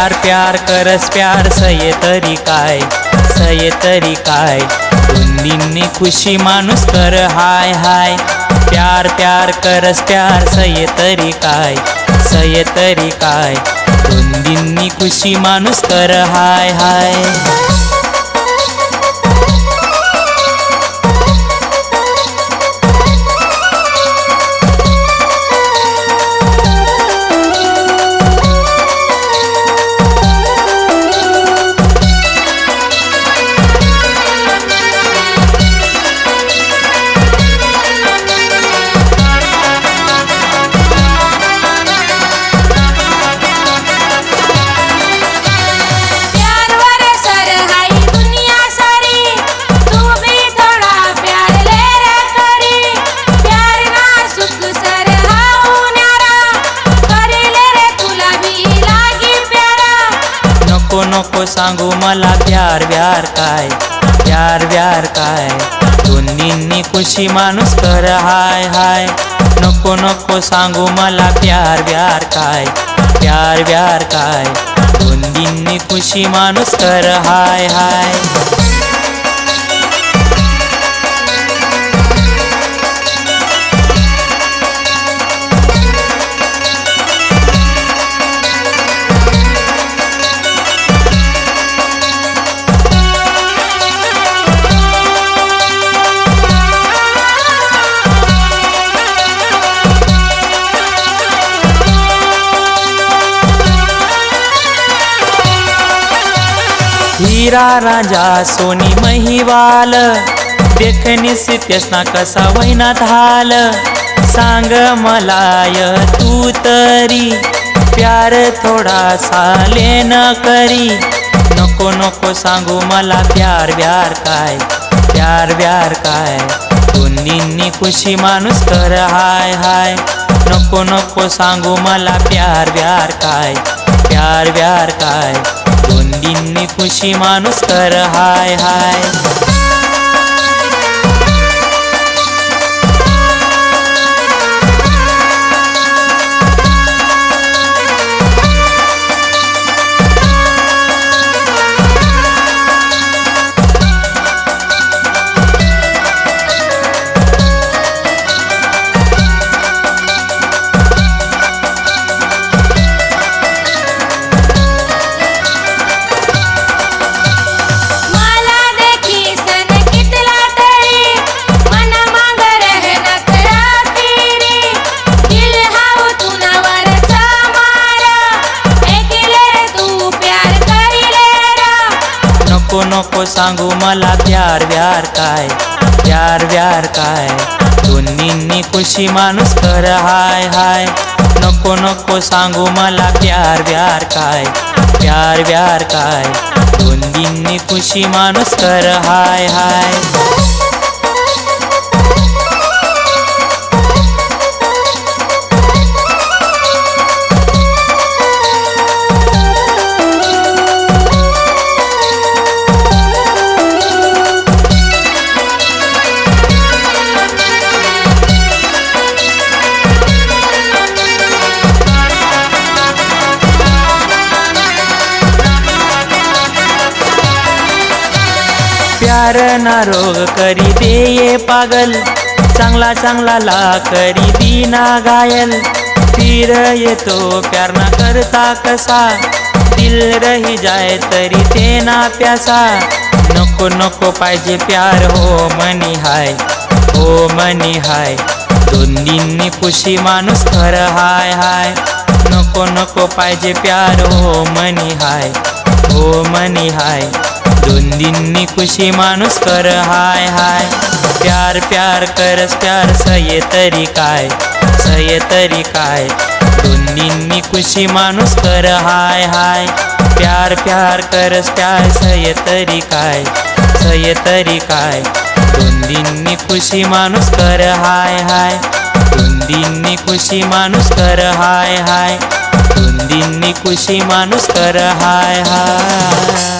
प्यार प्यार करस प्यार सये तरी काय? सये तरी काय? दोन्हींनी खुशी माणूस कर हाय हाय. प्यार प्यार करस प्यार सये तरी काय? सये तरी काय? दोन्हींनी खुशी माणूस कर हाय हाय. नको नको सांगू मला प्यार व्यार काय? प्यार व्यार काय? दोन्हींनी खुशी माणूस कर हाय हाय. नको नको सांगू मला प्यार व्यार काय? प्यार व्यार काय? दोन्हींनी खुशी माणूस कर हाय हाय. हीरा राजा सोनी महिवाल देखनीस त्यसना कसा वैना धाल सांग मलाय तू तरी प्यार थोडासा न करी. नको नको सांगू मला प्यार व्यार काय प्यार व्यार काय? दोन्हींनी खुशी माणूस कर हाय हाय. नको नको सांगू मला प्यार व्यार काय प्यार व्यार काय? दोन्हींनी खुशी माणूस कर हाय हाय. नको सांगू मला प्यार व्यार काय? प्यार व्यार काय? दोन्हींनी खुशी माणूस कर हाय हाय. नको नको सांगू मला प्यार व्यार काय? प्यार व्यार काय? दोन्हींनी खुशी माणूस कर हाय हाय. प्यार ना रोग करी दे ये पागल। चांगला चांगला ला करी दीना घायल फिर येतो प्यार ना करता कसा। दिल रही जाय तरी ते ना प्यासा। नको नको पाहिजे प्यार, हो मनी हाय, हो मनी हाय। दोन्हींनी खुशी माणूस खर हाय हाय। नको नको पाहिजे प्यार, हो मनी हाय, हो मनी हाय। दोन्हींनी खुशी माणूस कर हाय हाय. प्यार प्यार करस प्यार सये तरी काय? सये तरी काय? दोन्हींनी खुशी माणूस कर हाय हाय. प्यार प्यार करस प्यार सये तरी काय? सये तरी काय? दोन्हींनी खुशी माणूस कर हाय हाय. दोन्हींनी खुशी माणूस कर हाय हाय. दोन्हींनी खुशी माणूस कर हाय हाय.